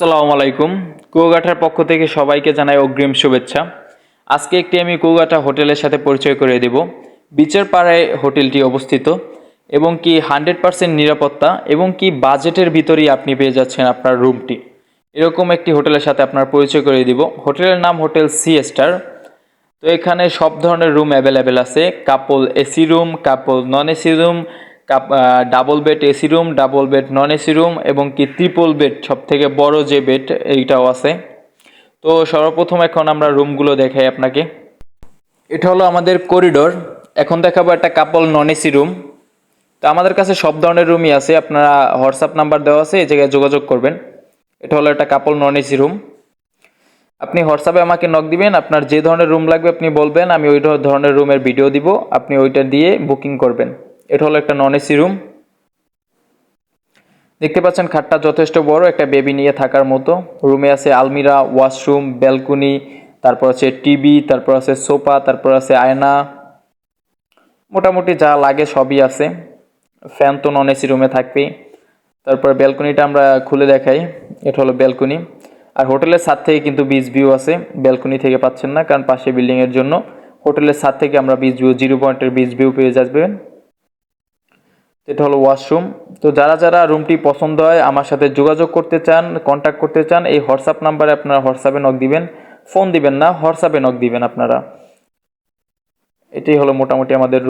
আসসালামু আলাইকুম। কুয়াঘাটার পক্ষ থেকে সবাইকে জানাই অগ্রিম শুভেচ্ছা। আজকে একটি আমি কুয়াঘাটা হোটেলের সাথে পরিচয় করে দেব। বিচের পাড়ায় হোটেলটি অবস্থিত এবং কি হান্ড্রেড পার্সেন্ট নিরাপত্তা এবং কি বাজেটের ভিতরেই আপনি পেয়ে যাচ্ছেন আপনার রুমটি। এরকম একটি হোটেলের সাথে আপনার পরিচয় করে দিব। হোটেলের নাম হোটেল সি স্টার। তো এখানে সব ধরনের রুম অ্যাভেলেবেল আছে। Couple AC room, couple non AC room double bed AC room double bed non AC room এবং কি ট্রিপল বেড সব থেকে বড় যে বেড এইটাও আছে। তো সর্বপ্রথম এখন আমরা রুমগুলো দেখাই আপনাকে। এটা হলো আমাদের করিডোর এখন দেখাবো একটা কাপল নন এসি রুম তো আমাদের কাছে সব ধরনের রুমই আছে। আপনারা হোয়াটসঅ্যাপ নাম্বার দেওয়া আছে, এই জায়গায় যোগাযোগ করবেন। এটা হলো একটা কাপল নন এসি রুম আপনি হোয়াটসঅ্যাপে আমাকে নক দিবেন, আপনার যে ধরনের রুম লাগবে আপনি বলবেন, আমি ওই ধরনের রুমের ভিডিও দিব, আপনি ওইটা দিয়ে বুকিং করবেন। এটা হলো একটা নন এসি রুম দেখতে পাচ্ছেন, খাটটা যথেষ্ট বড়, একটা বেবি নিয়ে থাকার মতো। রুমে আছে আলমিরা ওয়াশরুম ব্যালকনি তারপর আছে টিভি তারপর আছে সোফা তারপর আছে আয়না। মোটামুটি যা লাগে সবই আছে। ফ্যান তো নন এসি রুমে থাকবেই। তারপর ব্যালকনিটা আমরা খুলে দেখাই। এটা হলো ব্যালকনি আর হোটেলের ছাদ থেকে কিন্তু বিচ ভিউ আছে। ব্যালকনি থেকে পাচ্ছেন না, কারণ পাশে বিল্ডিংয়ের জন্য। হোটেলের ছাদ থেকে আমরা বিচ ভিউ জিরো পয়েন্টের বিচ ভিউ পেয়ে যাবেন। এটা হলো ওয়াশরুম। তো যারা যারা রুমটি পছন্দ হয়, আমার সাথে যোগাযোগ করতে চান কন্ট্যাক্ট করতে চান, এই হোয়াটসঅ্যাপ নাম্বারে আপনারা হোয়াটসঅ্যাপে নক দিবেন। ফোন দিবেন না, হোয়াটসঅ্যাপে নক দিবেন আপনারা। এটাই হলো মোটামুটি আমাদের